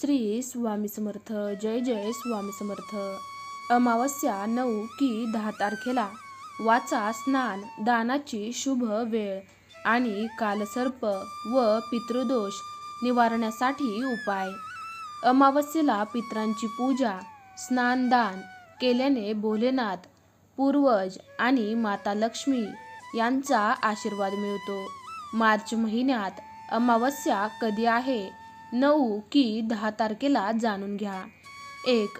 श्री स्वामी समर्थ जय जय स्वामी समर्थ. अमावस्या नऊ की दहा तारखेला वाचा स्नान दानाची शुभ वेळ आणि कालसर्प व पितृदोष निवारण्यासाठी उपाय. अमावस्येला पित्रांची पूजा स्नानदान केल्याने भोलेनाथ पूर्वज आणि माता लक्ष्मी यांचा आशीर्वाद मिळतो. मार्च महिन्यात अमावस्या कधी आहे? नऊ की दहा तारखेला जाणून घ्या. एक.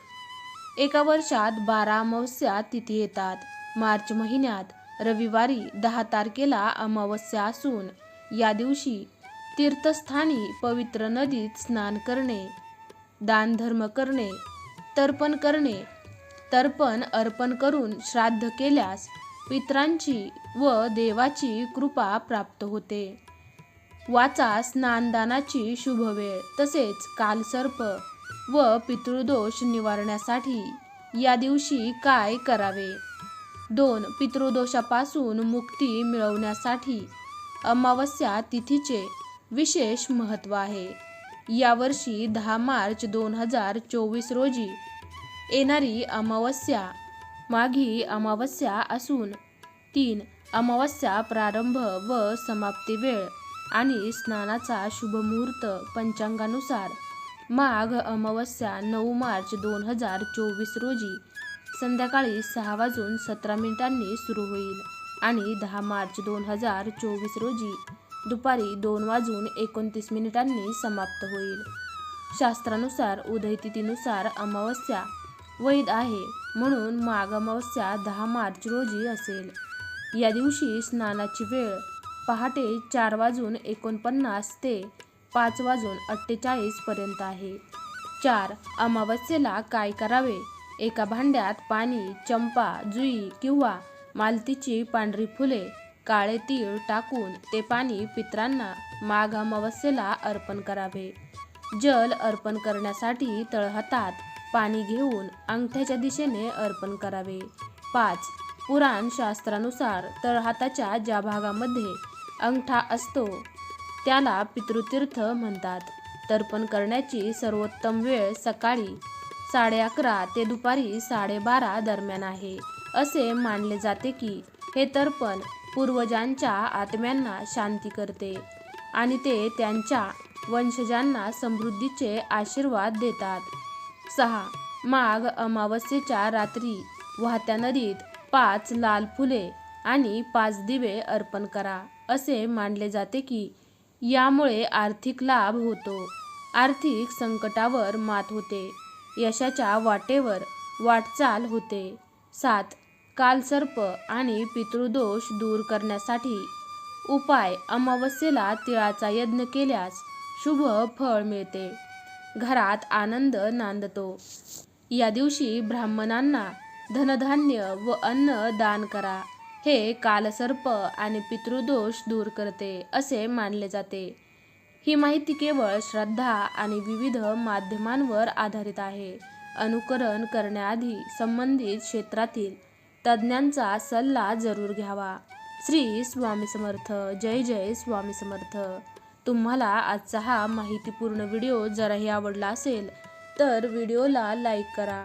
एका वर्षात बारा अमावस्या तिथी येतात. मार्च महिन्यात रविवारी दहा तारखेला अमावस्या असून या दिवशी तीर्थस्थानी पवित्र नदीत स्नान करणे दानधर्म करणे तर्पण करणे तर्पण अर्पण करून श्राद्ध केल्यास पित्रांची व देवाची कृपा प्राप्त होते. वाचा स्नानदानाची शुभवेळ तसेच कालसर्प व पितृदोष निवारण्यासाठी या दिवशी काय करावे? दोन पितृदोषापासून मुक्ती मिळवण्यासाठी अमावस्या तिथीचे विशेष महत्त्व आहे. यावर्षी दहा मार्च दोन हजार चोवीस रोजी येणारी अमावस्या माघी अमावस्या असून तीन अमावस्या प्रारंभ व समाप्ती वेळ आणि स्नानाचा शुभमुहूर्त पंचांगानुसार. माघ अमावस्या नऊ मार्च दोन हजार चोवीस रोजी संध्याकाळी सहा वाजून सतरा मिनिटांनी सुरू होईल आणि दहा मार्च दोन हजार चोवीस रोजी दुपारी दोन वाजून एकोणतीस मिनिटांनी समाप्त होईल. शास्त्रानुसार उदयतिथीनुसार अमावस्या वैध आहे म्हणून माघ अमावस्या दहा मार्च रोजी असेल. या दिवशी स्नानाची वेळ पहाटे चार वाजून एकोणपन्नास ते पाच वाजून अठ्ठेचाळीस पर्यंत आहे. चार अमावस्येला काय करावे? एका भांड्यात पाणी चंपा जुई किंवा मालतीची पांढरी फुले काळे तीळ टाकून ते पाणी पित्रांना माघ अमावस्येला अर्पण करावे. जल अर्पण करण्यासाठी तळहातात पाणी घेऊन अंगठ्याच्या दिशेने अर्पण करावे. पाच पुराण शास्त्रानुसार तळहाताच्या ज्या भागामध्ये अंगठा असतो. त्याला पितृतीर्थ म्हणतात. तर्पण करण्याची सर्वोत्तम वेळ सकाळी साडे अकरा ते दुपारी साडेबारा दरम्यान आहे. असे मानले जाते की हे तर्पण पूर्वजांच्या आत्म्यांना शांती करते आणि ते त्यांच्या वंशजांना समृद्धीचे आशीर्वाद देतात. सहा. माघ अमावस्येच्या रात्री वाहत्या नदीत पाच लाल फुले आणि पाच दिवे अर्पण करा असे मानले जाते की यामुळे आर्थिक लाभ होतो. आर्थिक संकटावर मात होते. यशाच्या वाटेवर वाटचाल होते. सात कालसर्प आणि पितृदोष दूर करण्यासाठी उपाय अमावस्येला तिळाचा यज्ञ केल्यास शुभ फळ मिळते. घरात आनंद नांदतो. या दिवशी ब्राह्मणांना धनधान्य व अन्न दान करा. हे कालसर्प आणि पितृदोष दूर करते असे मानले जाते. ही माहिती केवळ श्रद्धा आणि विविध माध्यमांवर आधारित आहे. अनुकरण करण्याआधी संबंधित क्षेत्रातील तज्ज्ञांचा सल्ला जरूर घ्यावा. श्री स्वामी समर्थ. जय जय स्वामी समर्थ. तुम्हाला आजचा हा माहितीपूर्ण व्हिडिओ जराही आवडला असेल तर व्हिडिओला लाईक करा.